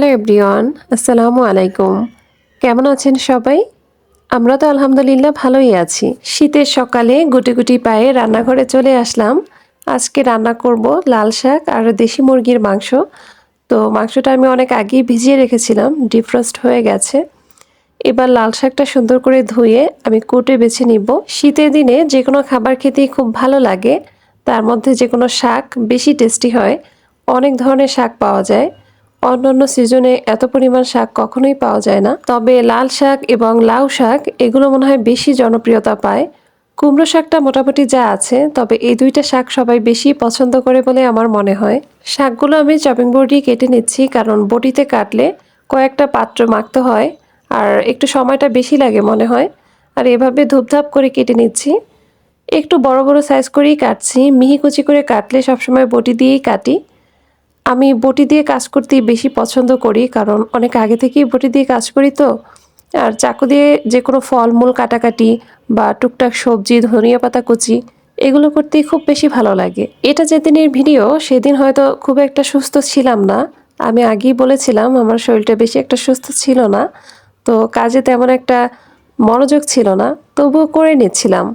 Hello everyone, আসসালামু আলাইকুম। কেমন আছেন সবাই? আমরা তো আলহামদুলিল্লাহ ভালোই আছি। শীতের সকালে গুটি গুটি পায়ে রান্নাঘরে চলে আসলাম। আজকে রান্না করব লাল শাক আর দেশি মুরগির মাংস। তো মাংসটা আমি অনেক আগেই ভিজিয়ে রেখেছিলাম, ডিফ্রস্ট হয়ে গেছে। এবার লাল শাকটা সুন্দর করে ধুয়ে আমি কুটে বেছে নিব। শীতের দিনে যে কোনো খাবার খেতেই খুব ভালো লাগে। তার মধ্যে যে কোনো শাক বেশি টেস্টি হয়। অনেক ধরনের শাক পাওয়া যায়। অন্যান্য সিজনে এত পরিমাণ শাক কখনোই পাওয়া যায় না। তবে লাল শাক এবং লাউ শাক, এগুলো মনে হয় বেশি জনপ্রিয়তা পায়। কুমড়ো শাকটা মোটামুটি যা আছে, তবে এই দুইটা শাক সবাই বেশি পছন্দ করে বলে আমার মনে হয়। শাকগুলো আমি চপিং বোর্ডই কেটে নিচ্ছি, কারণ বটিতে কাটলে কয়েকটা পাত্র মাখতে হয় আর একটু সময়টা বেশি লাগে মনে হয়। আর এভাবে ধূপধাপ করে কেটে নিচ্ছি। একটু বড় বড় সাইজ করেই কাটছি, মিহি কুচি করে কাটলে সবসময় বটি দিয়েই কাটি। আমি বটি দিয়ে কাজ করতেই বেশি পছন্দ করি, কারণ অনেক আগে থেকেই বটি দিয়ে কাজ করি তো। আর চাকু দিয়ে যে কোনো ফলমূল, কাটাকাটি বা টুকটাক সবজি, ধনিয়া পাতা কুচি, এগুলো করতেই খুব বেশি ভালো লাগে। এটা যেদিনের ভিডিও, সেদিন হয়তো খুব একটা সুস্থ ছিলাম না। আমি আগেই বলেছিলাম, আমার শরীরটা বেশি একটা সুস্থ ছিল না। তো কাজে তেমন একটা মনোযোগ ছিল না, তবুও করে নিচ্ছিলাম।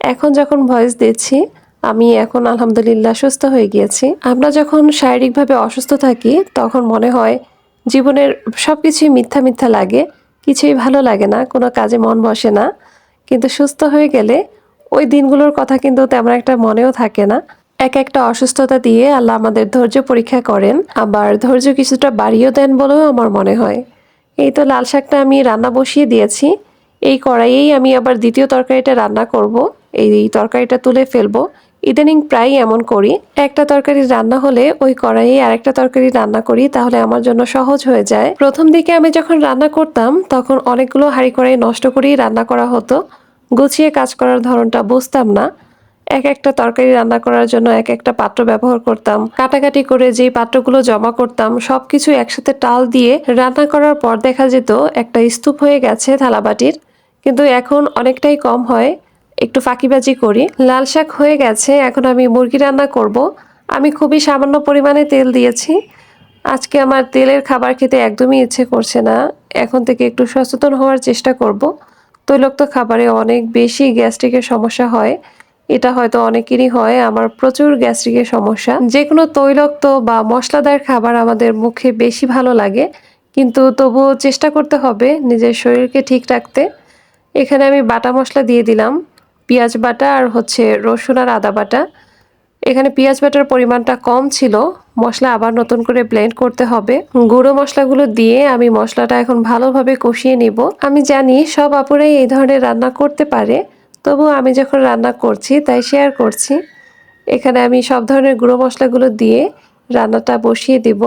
এখন যখন ভয়েস দিচ্ছি আমি এখন আলহামদুলিল্লাহ সুস্থ হয়ে গিয়েছি। আমরা যখন শারীরিকভাবে অসুস্থ থাকি, তখন মনে হয় জীবনের সব কিছুই মিথ্যা মিথ্যা লাগে, কিছুই ভালো লাগে না, কোনো কাজে মন বসে না। কিন্তু সুস্থ হয়ে গেলে ওই দিনগুলোর কথা কিন্তু তেমন একটা মনেও থাকে না। এক একটা অসুস্থতা দিয়ে আল্লাহ আমাদের ধৈর্য পরীক্ষা করেন, আবার ধৈর্য কিছুটা বাড়িয়েও দেন বলেও আমার মনে হয়। এই তো লাল শাকটা আমি রান্না বসিয়ে দিয়েছি। এই কড়াইয়েই আমি আবার দ্বিতীয় তরকারিটা রান্না করব। এই তরকারিটা তুলে ফেলব। ইদানিং প্রায়ই এমন করি, একটা তরকারি রান্না হলে ওই কড়াইয়ে আরেকটা তরকারি রান্না করি, তাহলে আমার জন্য সহজ হয়ে যায়। প্রথম দিকে আমি যখন রান্না করতাম, তখন অনেকগুলো হাঁড়ি কড়াই নষ্ট করেই রান্না করা হতো। গুছিয়ে কাজ করার ধরনটা বুঝতাম না। এক একটা তরকারি রান্না করার জন্য এক একটা পাত্র ব্যবহার করতাম। কাটাকাটি করে যেই পাত্রগুলো জমা করতাম, সবকিছু একসাথে টাল দিয়ে রান্না করার পর দেখা যেত একটা স্তূপ হয়ে গেছে থালাবাটির। কিন্তু এখন অনেকটাই কম হয়। একটু ফাঁকিবাজি করি। লাল শাক হয়ে গেছে, এখন আমি মুরগি রান্না করব। আমি খুবই সামান্য পরিমাণে তেল দিয়েছি। আজকে আমার তেলের খাবার খেতে একদমই ইচ্ছে করছে না। এখন থেকে একটু সচেতন হওয়ার চেষ্টা করব। তৈলাক্ত খাবারে অনেক বেশি গ্যাস্ট্রিকের সমস্যা হয়। এটা হয়তো অনেকেরই হয়, আমার প্রচুর গ্যাস্ট্রিকের সমস্যা। যে কোনো তৈলাক্ত বা মশলাদার খাবার আমাদের মুখে বেশি ভালো লাগে, কিন্তু তবুও চেষ্টা করতে হবে নিজের শরীরকে ঠিক রাখতে। এখানে আমি বাটা মশলা দিয়ে দিলাম। পেঁয়াজ বাটা আর হচ্ছে রসুন আর আদা বাটা। এখানে পেঁয়াজ বাটার পরিমাণটা কম ছিল, মশলা আবার নতুন করে ব্লেন্ড করতে হবে। গুঁড়ো মশলাগুলো দিয়ে আমি মশলাটা এখন ভালোভাবে কষিয়ে নিব। আমি জানি সব আপুরাই এই ধরনের রান্না করতে পারে তবু আমি যখন রান্না করছি তাই শেয়ার করছি। এখানে আমি সব ধরনের গুঁড়ো মশলাগুলো দিয়ে রান্নাটা বসিয়ে দিব।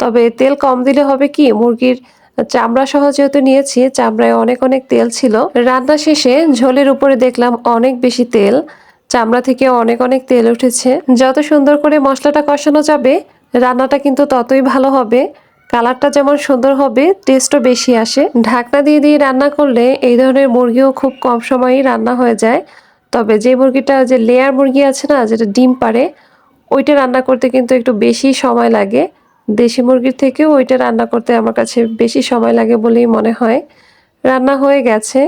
তবে তেল কম দিলে হবে কি, মুরগির চামড়া সহ যেহেতু নিয়েছি, চামড়ায় অনেক অনেক তেল ছিল। রান্না শেষে ঝোলের উপরে দেখলাম অনেক বেশি তেল। চামড়া থেকে অনেক অনেক তেল উঠেছে। যত সুন্দর করে মশলাটা কষানো যাবে, রান্নাটা কিন্তু ততই ভালো হবে। কালারটা যেমন সুন্দর হবে টেস্টও বেশি আসে। ঢাকনা দিয়ে দিয়ে রান্না করলে এই ধরনের মুরগিও খুব কম সময়ই রান্না হয়ে যায়। তবে যে মুরগিটা, যে লেয়ার মুরগি আছে না, যেটা ডিম পারে ওইটা রান্না করতে কিন্তু একটু বেশি সময় লাগে। দেশি মুরগির থেকেও ওইটা রান্না করতে আমার কাছে বেশি সময় লাগে বলেই মনে হয়। রান্না হয়ে গেছে।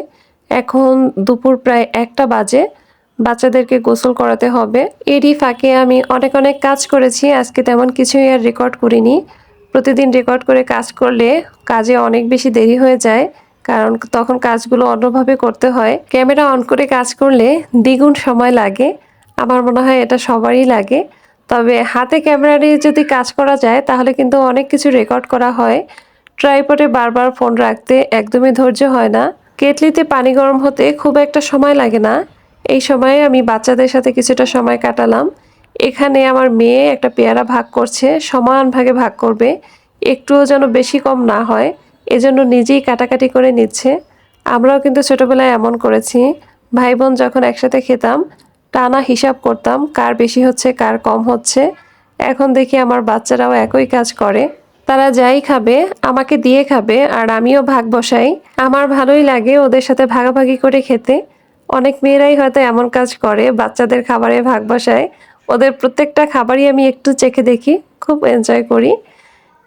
এখন দুপুর প্রায় একটা বাজে। বাচ্চাদেরকে গোসল করাতে হবে। এরই ফাঁকে আমি অনেক অনেক কাজ করেছি। আজকে তেমন কিছুই আর রেকর্ড করিনি। প্রতিদিন রেকর্ড করে কাজ করলে কাজে অনেক বেশি দেরি হয়ে যায়। কারণ তখন কাজগুলো অন্যভাবে করতে হয়। ক্যামেরা অন করে কাজ করলে দ্বিগুণ সময় লাগে। আমার মনে হয় এটা সবারই লাগে। তবে হাতে ক্যামেরা নিয়ে যদি কাজ করা যায়, তাহলে কিন্তু অনেক কিছু রেকর্ড করা হয়। ট্রাইপডে বারবার ফোন রাখতে একদমই ধৈর্য হয় না। কেটলিতে পানি গরম হতে খুব একটা সময় লাগে না। এই সময়ে আমি বাচ্চাদের সাথে কিছুটা সময় কাটালাম। এখানে আমার মেয়ে একটা পেয়ারা ভাগ করছে, সমান ভাগে ভাগ করবে। একটুও যেন বেশি কম না হয়, এজন্য নিজেই কাটাকাটি করে নিচ্ছে। আমরাও কিন্তু ছোটোবেলায় এমন করেছি। ভাই বোন যখন একসাথে খেতাম টানা হিসাব করতাম, কার বেশি হচ্ছে, কার কম হচ্ছে। এখন দেখি আমার বাচ্চারাও একই কাজ করে। তারা যাই খাবে, আমাকে দিয়ে খাবে, আর আমিও ভাগ বসাই। আমার ভালোই লাগে ওদের সাথে ভাগাভাগি করে খেতে। অনেক মেয়েরাই হয়তো এমন কাজ করে, বাচ্চাদের খাবারে ভাগ বসায়। ওদের প্রত্যেকটা খাবারই আমি একটু চেখে দেখি, খুব এনজয় করি।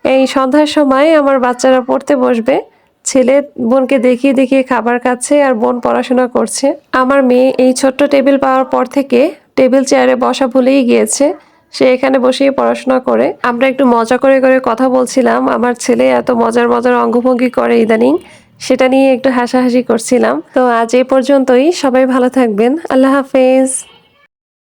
এই সন্ধ্যার সময় আমার বাচ্চারা পড়তে বসবে। ছেলে বোনকে দেখিয়ে দেখিয়ে খাবার খাচ্ছে আর বোন পড়াশোনা করছে। আমার মেয়ে এই ছোট্ট টেবিল পাওয়ার পর থেকে টেবিল চেয়ারে বসা ভুলেই গিয়েছে। সে এখানে বসেই পড়াশোনা করে। আমরা একটু মজা করে করে কথা বলছিলাম। আমার ছেলে এত মজার মজার অঙ্গভঙ্গি করে ইদানিং, সেটা নিয়ে একটু হাসাহাসি করছিলাম। তো আজ এ পর্যন্তই। সবাই ভালো থাকবেন। আল্লাহ হাফেজ।